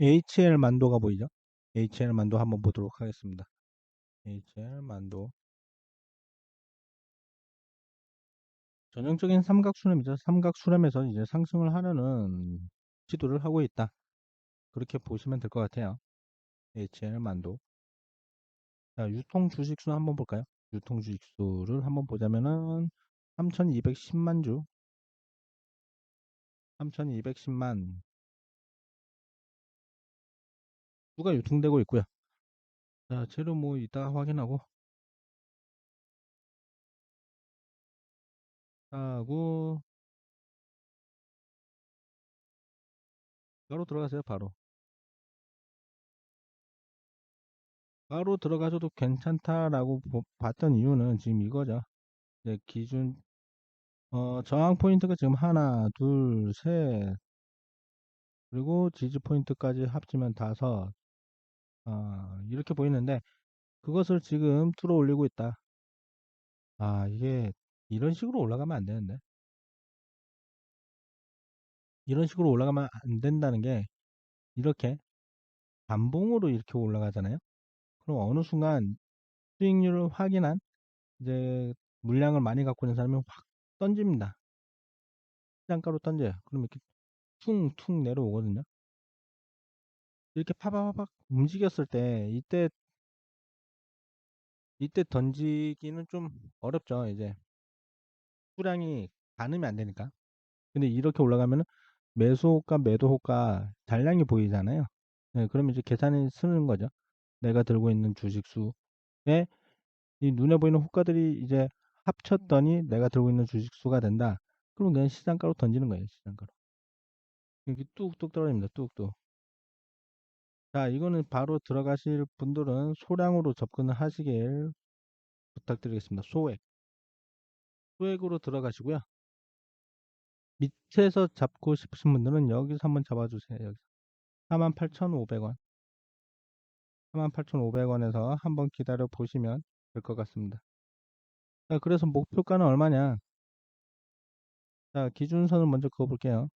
HL 만도가 보이죠? HL 만도 한번 보도록 하겠습니다. HL 만도. 전형적인 삼각수렴이죠. 삼각수렴에서 이제 상승을 하려는 시도를 하고 있다. 그렇게 보시면 될 것 같아요. HL 만도. 자, 유통 주식수 한번 볼까요? 유통 주식수를 한번 보자면은 3210만 주 3210만 주가 유통되고 있고요. 자, 재료 뭐 이따가 확인하고 하고 바로 들어가세요, 바로. 바로 들어가셔도 괜찮다라고 보- 봤던 이유는 지금 이거죠. 이제 기준 어, 저항 포인트가 지금 하나, 둘, 셋 그리고 지지 포인트까지 합치면 다섯 아, 이렇게 보이는데 그것을 지금 틀어 올리고 있다. 아, 이게 이런 식으로 올라가면 안 되는데. 이런 식으로 올라가면 안 된다는 게 이렇게 반봉으로 이렇게 올라가잖아요. 그럼 어느 순간 수익률을 확인한 이제 물량을 많이 갖고 있는 사람이 확 던집니다. 시장가로 던져요. 그럼 이렇게 퉁퉁 내려오거든요. 이렇게 파바바박 움직였을 때 이때 이때 던지기는 좀 어렵죠. 이제 수량이 가늠이 안 되니까. 근데 이렇게 올라가면은 매수 호가, 매도 호가 잔량이 보이잖아요. 네, 그러면 이제 계산이 쓰는 거죠. 내가 들고 있는 주식 수에 이 눈에 보이는 호가들이 이제 합쳤더니 내가 들고 있는 주식 수가 된다. 그럼 그냥 시장가로 던지는 거예요. 시장가로. 여기 뚝뚝 떨어집니다. 뚝뚝. 자, 이거는 바로 들어가실 분들은 소량으로 접근을 하시길 부탁드리겠습니다. 소액. 소액으로 들어가시고요. 밑에서 잡고 싶으신 분들은 여기서 한번 잡아주세요. 여기서. 48,500원. 48,500원에서 한번 기다려 보시면 될 것 같습니다. 자, 그래서 목표가는 얼마냐? 자, 기준선을 먼저 그어 볼게요.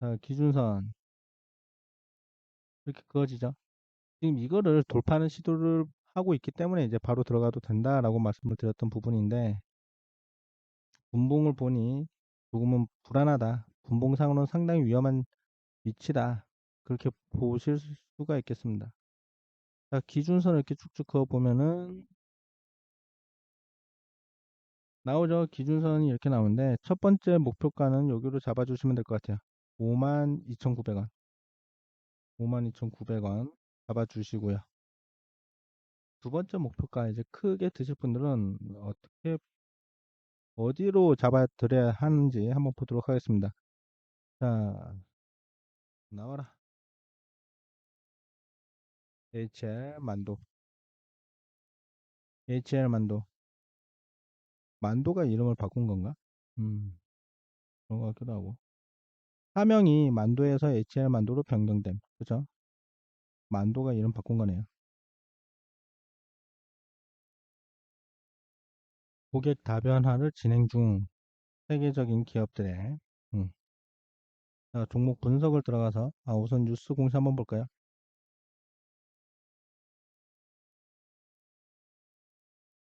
자, 기준선. 이렇게 그어지죠? 지금 이거를 돌파하는 시도를 하고 있기 때문에 이제 바로 들어가도 된다라고 말씀을 드렸던 부분인데, 분봉을 보니 조금은 불안하다. 분봉상으로는 상당히 위험한 위치다. 그렇게 보실 수가 있겠습니다. 자, 기준선을 이렇게 쭉쭉 그어 보면은 나오죠. 기준선이 이렇게 나오는데 첫 번째 목표가는 여기로 잡아주시면 될 것 같아요. 52,900원. 52,900원 잡아주시고요. 두 번째 목표가 이제 크게 드실 분들은 어떻게 어디로 잡아 드려야 하는지 한번 보도록 하겠습니다. 자, 나와라. HL 만도. HL 만도. 만도가 이름을 바꾼 건가? 음, 그런 것 같기도 하고. 사명이 만도에서 HL 만도로 변경됨. 그죠? 만도가 이름 바꾼 거네요. 고객 다변화를 진행 중 세계적인 기업들의 음. 자, 종목 분석을 들어가서 아, 우선 뉴스 공시 한번 볼까요?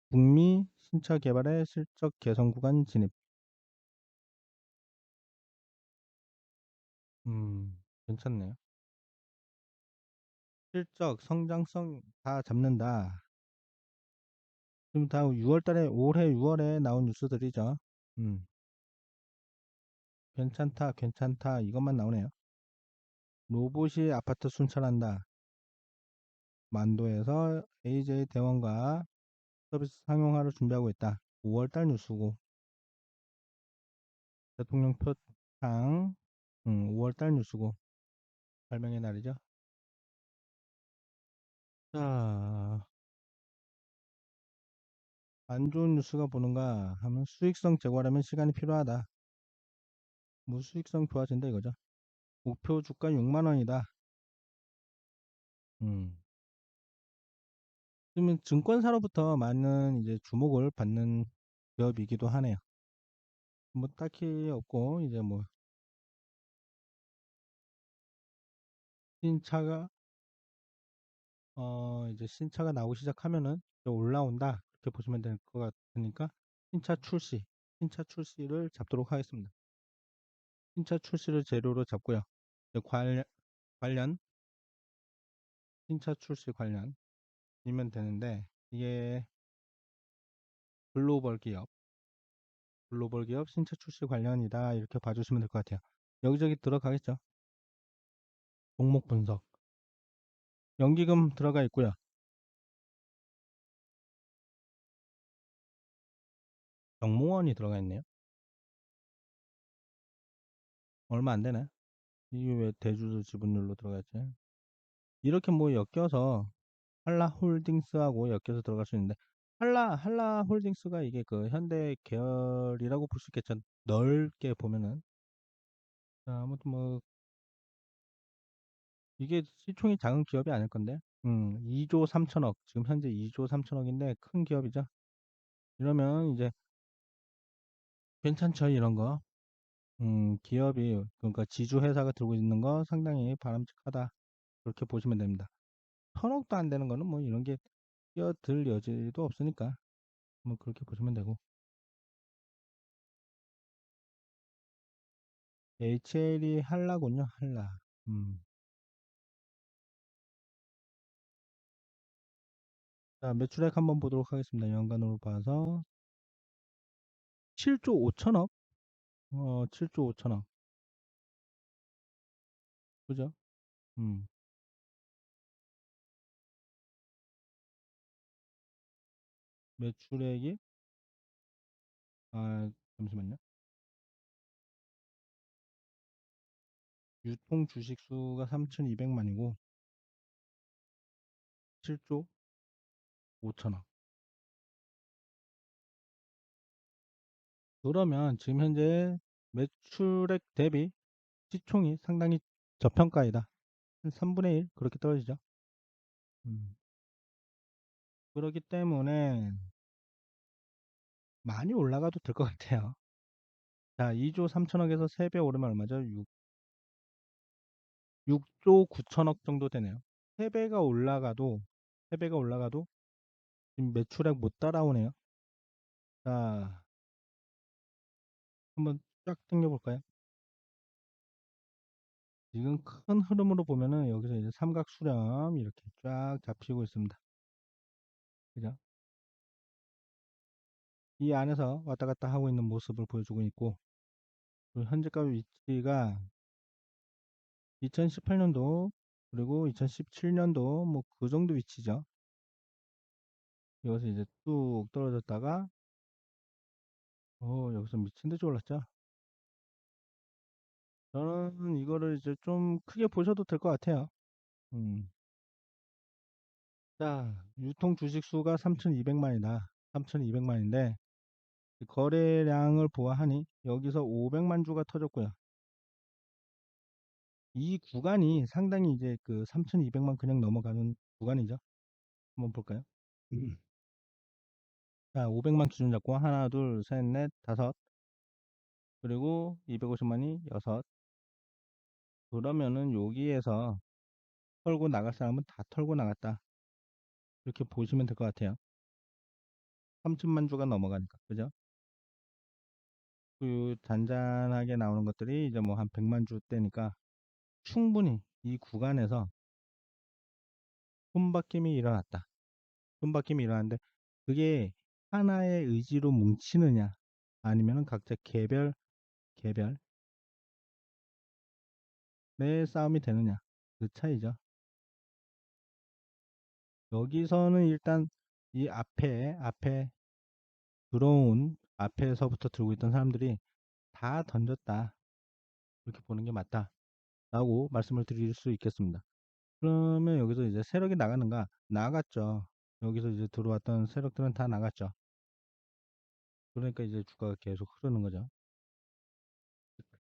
북미 신차 개발의 실적 개선 구간 진입. 음, 괜찮네요. 실적, 성장성 다 잡는다. 지금 다 6월 달에 올해 6월 에 나온 뉴스들이죠. 음, 괜찮다, 괜찮다 이것만 나오네요. 로봇이 아파트 순찰한다. 만도에서 AJ 대원과 서비스 상용화를 준비하고 있다. 5월 달 뉴스고 대통령 표창 음, 5월달 뉴스고 발명의 날이죠. 자, 안 좋은 뉴스가 보는가 하면 수익성 제고하려면 시간이 필요하다. 뭐 수익성 좋아진다 이거죠. 목표 주가 6만원이다. 음. 그러면 증권사로부터 많은 이제 주목을 받는 기업이기도 하네요. 뭐 딱히 없고 이제 뭐 신차가 어 이제 신차가 나오기 시작하면은 이제 올라온다 그렇게 보시면 될 것 같으니까 신차 출시 신차 출시를 잡도록 하겠습니다. 신차 출시를 재료로 잡고요. 관련 관련 신차 출시 관련이면 되는데 이게 글로벌 기업 글로벌 기업 신차 출시 관련이다 이렇게 봐주시면 될 것 같아요. 여기저기 들어가겠죠. 종목 분석 연기금 들어가 있고요. 정모원이 들어가 있네요. 얼마 안 되네. 이게 왜 대주주 지분율로 들어가 있지? 이렇게 뭐 엮여서 한라 홀딩스하고 엮여서 들어갈 수 있는데 한라 한라 홀딩스가 이게 그 현대 계열이라고 볼 수 있겠죠. 넓게 보면은 자, 아무튼 뭐 이게 시총이 작은 기업이 아닐 건데 음 2 조 3천억 지금 현재 2 조 3천억인데 큰 기업이죠. 이러면 이제 괜찮죠 이런 거. 음 기업이 그러니까 지주 회사가 들고 있는 거 상당히 바람직하다 그렇게 보시면 됩니다. 천억도 안 되는 거는 뭐 이런 게 끼어들 여지도 없으니까 뭐 그렇게 보시면 되고 HL이 한라군요 한라 음. 자 매출액 한번 보도록 하겠습니다. 연간으로 봐서. 7조 5천억? 어 7조 5천억. 그죠? 음. 매출액이? 아 잠시만요. 유통 주식 수가 3,200만이고 7조 5천억 그러면 지금 현재 매출액 대비 시총이 상당히 저평가이다. 한 3분의 1 그렇게 떨어지죠. 음. 그렇기 때문에 많이 올라가도 될 것 같아요. 자, 2조 3천억에서 3배 오르면 얼마죠? 6, 6조 9천억 정도 되네요. 3배가 올라가도 3배가 올라가도 지금 매출액 못 따라오네요. 자, 한번 쫙 당겨볼까요? 지금 큰 흐름으로 보면은 여기서 이제 삼각 수렴 이렇게 쫙 잡히고 있습니다. 그죠? 이 안에서 왔다 갔다 하고 있는 모습을 보여주고 있고 현재가 위치가 2018년도 그리고 2017년도 뭐 그 정도 위치죠. 여기서 이제 뚝 떨어졌다가 어 여기서 미친 듯이 올랐죠. 저는 이거를 이제 좀 크게 보셔도 될 것 같아요. 음. 자, 유통 주식 수가 3,200만이다. 3,200만인데 거래량을 보아하니 여기서 500만 주가 터졌고요. 이 구간이 상당히 이제 그 3,200만 그냥 넘어가는 구간이죠. 한번 볼까요? 자, 500만 기준 잡고 하나, 둘, 셋, 넷, 다섯 그리고 250만이 여섯 그러면은 여기에서 털고 나갈 사람은 다 털고 나갔다. 이렇게 보시면 될 것 같아요. 3천만 주가 넘어가니까 그죠? 그 잔잔하게 나오는 것들이 이제 뭐 한 100만 주대니까 충분히 이 구간에서 손바뀜이 일어났다. 손바뀜이 일어났는데 그게 하나의 의지로 뭉치느냐? 아니면 각자 개별 개별? 내 싸움이 되느냐? 그 차이죠. 여기서는 일단 이 앞에 앞에 들어온 앞에서부터 들고 있던 사람들이 다 던졌다. 이렇게 보는 게 맞다. 라고 말씀을 드릴 수 있겠습니다. 그러면 여기서 이제 세력이 나가는가? 나갔죠. 여기서 이제 들어왔던 세력들은 다 나갔죠 그러니까 이제 주가가 계속 흐르는 거죠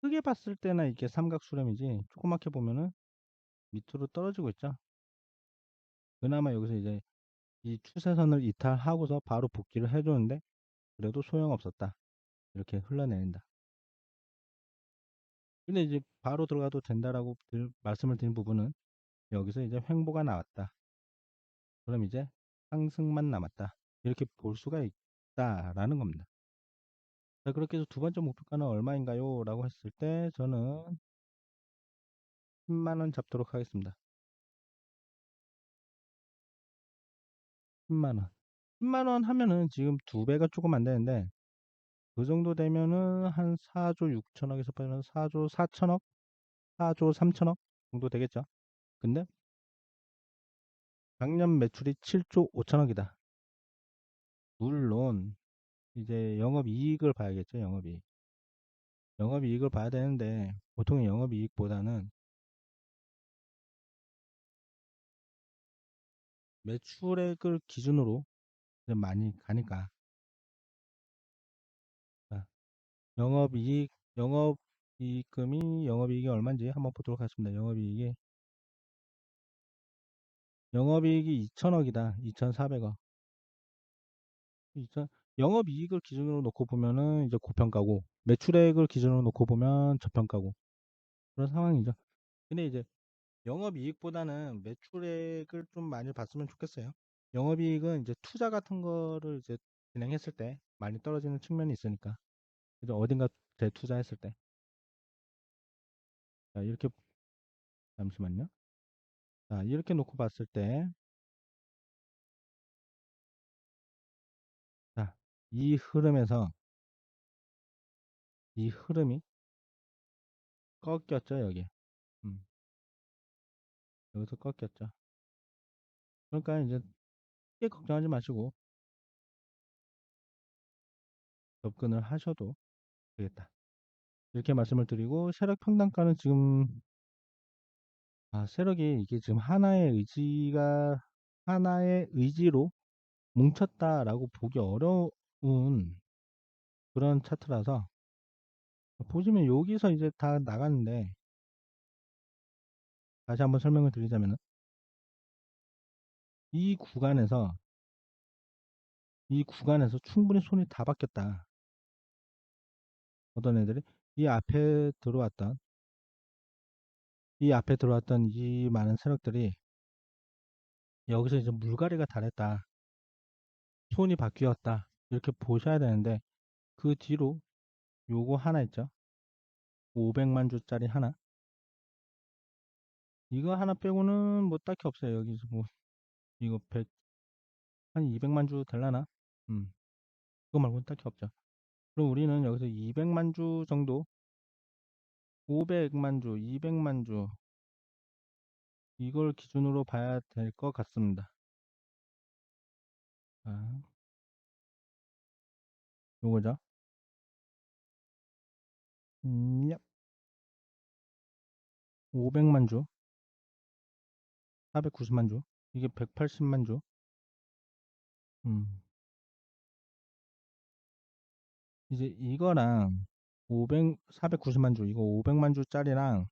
크게 봤을 때나 이게 삼각수렴이지 조그맣게 보면은 밑으로 떨어지고 있죠 그나마 여기서 이제 이 추세선을 이탈하고서 바로 복귀를 해주는데 그래도 소용없었다 이렇게 흘러내린다 근데 이제 바로 들어가도 된다라고 들- 말씀을 드린 부분은 여기서 이제 횡보가 나왔다. 그럼 이제 상승만 남았다. 이렇게 볼 수가 있다라는 겁니다. 자, 그렇게 해서 두 번째 목표가는 얼마인가요? 라고 했을 때 저는 10만원 잡도록 하겠습니다. 10만원. 10만원 하면은 지금 두 배가 조금 안 되는데 그 정도 되면은 한 4조 6천억에서 빠지면 4조 4천억? 4조 3천억 정도 되겠죠. 근데 작년 매출이 7조 5천억이다. 물론 이제 영업이익을 봐야겠죠. 영업이익. 영업이익을 봐야 되는데 보통 영업이익보다는 매출액을 기준으로 많이 가니까 자, 영업이익 영업이익금이 영업이익이 얼마인지 한번 보도록 하겠습니다. 영업이익이 영업이익이 2천억이다. 2,400억. 2천 영업이익을 기준으로 놓고 보면은 이제 고평가고 매출액을 기준으로 놓고 보면 저평가고 그런 상황이죠. 근데 이제 영업이익보다는 매출액을 좀 많이 봤으면 좋겠어요. 영업이익은 이제 투자 같은 거를 이제 진행했을 때 많이 떨어지는 측면이 있으니까 이제 어딘가 재투자했을 때 자, 이렇게 잠시만요. 자, 이렇게 놓고 봤을 때 이 흐름에서 이 흐름이 꺾였죠, 여기. 음. 여기서 꺾였죠. 그러니까 이제 크게 걱정하지 마시고 접근을 하셔도 되겠다. 이렇게 말씀을 드리고 세력 평단가는 지금 아, 세력이 이게 지금 하나의 의지가 하나의 의지로 뭉쳤다라고 보기 어려 운 그런 차트라서 보시면 여기서 이제 다 나갔는데 다시 한번 설명을 드리자면 이 구간에서 이 구간에서 충분히 손이 다 바뀌었다. 어떤 애들이 이 앞에 들어왔던 이 앞에 들어왔던 이 많은 세력들이 여기서 이제 물갈이가 달했다. 손이 바뀌었다. 이렇게 보셔야 되는데 그 뒤로 요거 하나 있죠. 500만 주짜리 하나. 이거 하나 빼고는 뭐 딱히 없어요. 여기서 뭐 이거 100, 한 200만 주 될라나? 음. 그거 말고는 딱히 없죠. 그럼 우리는 여기서 200만 주 정도 500만 주, 200만 주 이걸 기준으로 봐야 될 것 같습니다. 자, 요거죠. 음, 야. 500만 주, 490만 주, 이게 180만 주. 음. 이제 이거랑 500, 490만 주, 이거 500만 주짜리랑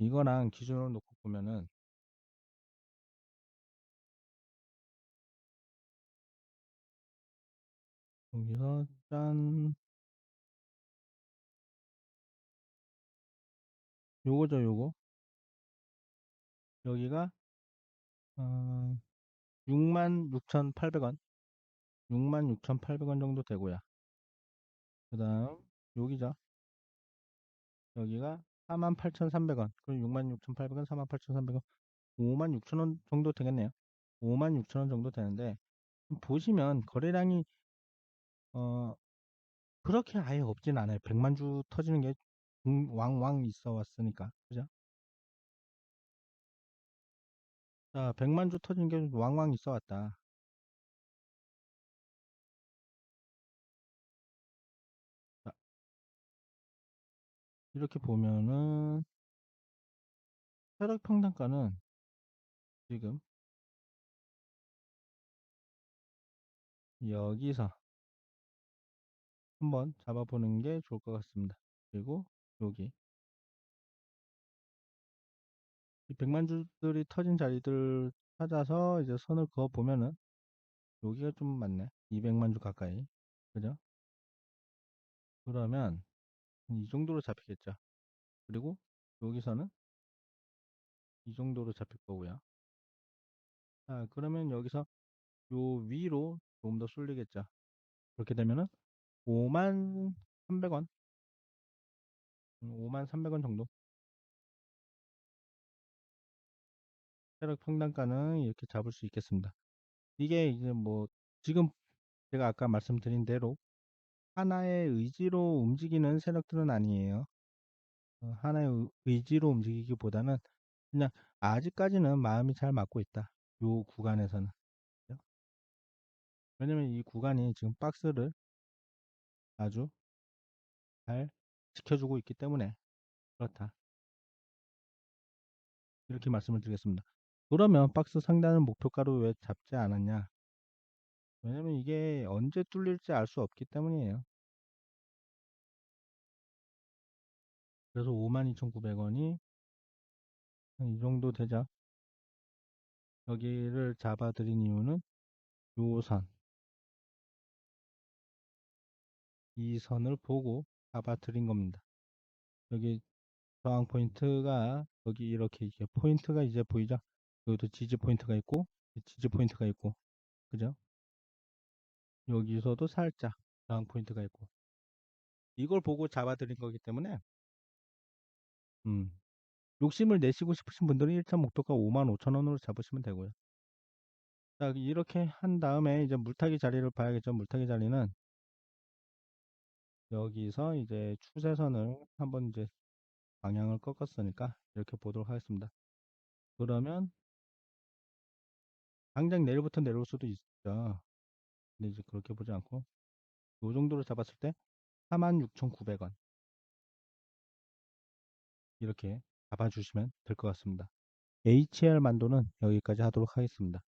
이거랑 기준으로 놓고 보면은 여기서 짠 요거죠 요거. 여기가 어, 66,800원. 66,800원 정도 되고요. 그 다음 여기죠. 여기가 48,300원. 그리고 66,800원 48,300원. 56,000원 정도 되겠네요. 56,000원 정도 되는데 보시면 거래량이 어 그렇게 아예 없진 않아요. 100만 주 터지는 게 왕왕 있어 왔으니까. 그죠? 자 100만 주 터지는 게 왕왕 있어 왔다. 자, 이렇게 보면은 혈액 평단가는 지금 여기서 한번 잡아보는 게 좋을 것 같습니다. 그리고 여기 이 100만 주들이 터진 자리들 찾아서 이제 선을 그어 보면은 여기가 좀 많네. 200만 주 가까이. 그죠? 그러면 이 정도로 잡히겠죠. 그리고 여기서는 이 정도로 잡힐 거고요. 자, 그러면 여기서 요 위로 조금 더 쏠리겠죠. 그렇게 되면은 5만 300원, 5만 300원 정도. 세력 평단가는 이렇게 잡을 수 있겠습니다. 이게 이제 뭐 지금 제가 아까 말씀드린 대로 하나의 의지로 움직이는 세력들은 아니에요. 어, 하나의 의- 의지로 움직이기보다는 그냥 아직까지는 마음이 잘 맞고 있다. 요 구간에서는. 왜냐면 이 구간이 지금 박스를 아주 잘 지켜주고 있기 때문에 그렇다. 이렇게 말씀을 드리겠습니다. 그러면 박스 상단은 목표가로 왜 잡지 않았냐? 왜냐면 이게 언제 뚫릴지 알 수 없기 때문이에요. 그래서 52,900원이 이 정도 되죠. 여기를 잡아드린 이유는 요 선, 이 선을 보고 잡아드린 겁니다. 여기 저항 포인트가 여기 이렇게 이게 포인트가 이제 보이죠? 여기도 지지 포인트가 있고 지지 포인트가 있고 그죠? 여기서도 살짝 저항 포인트가 있고 이걸 보고 잡아드린 거기 때문에 음, 욕심을 내시고 싶으신 분들은 1차 목표가 55,000원으로 잡으시면 되고요. 자 이렇게 한 다음에 이제 물타기 자리를 봐야겠죠. 물타기 자리는 여기서 이제 추세선을 한번 이제 방향을 꺾었으니까 이렇게 보도록 하겠습니다. 그러면 당장 내일부터 내려올 수도 있죠. 근데 이제 그렇게 보지 않고 이 정도로 잡았을 때 46,900원 이렇게 잡아주시면 될 것 같습니다. HL 만도는 여기까지 하도록 하겠습니다.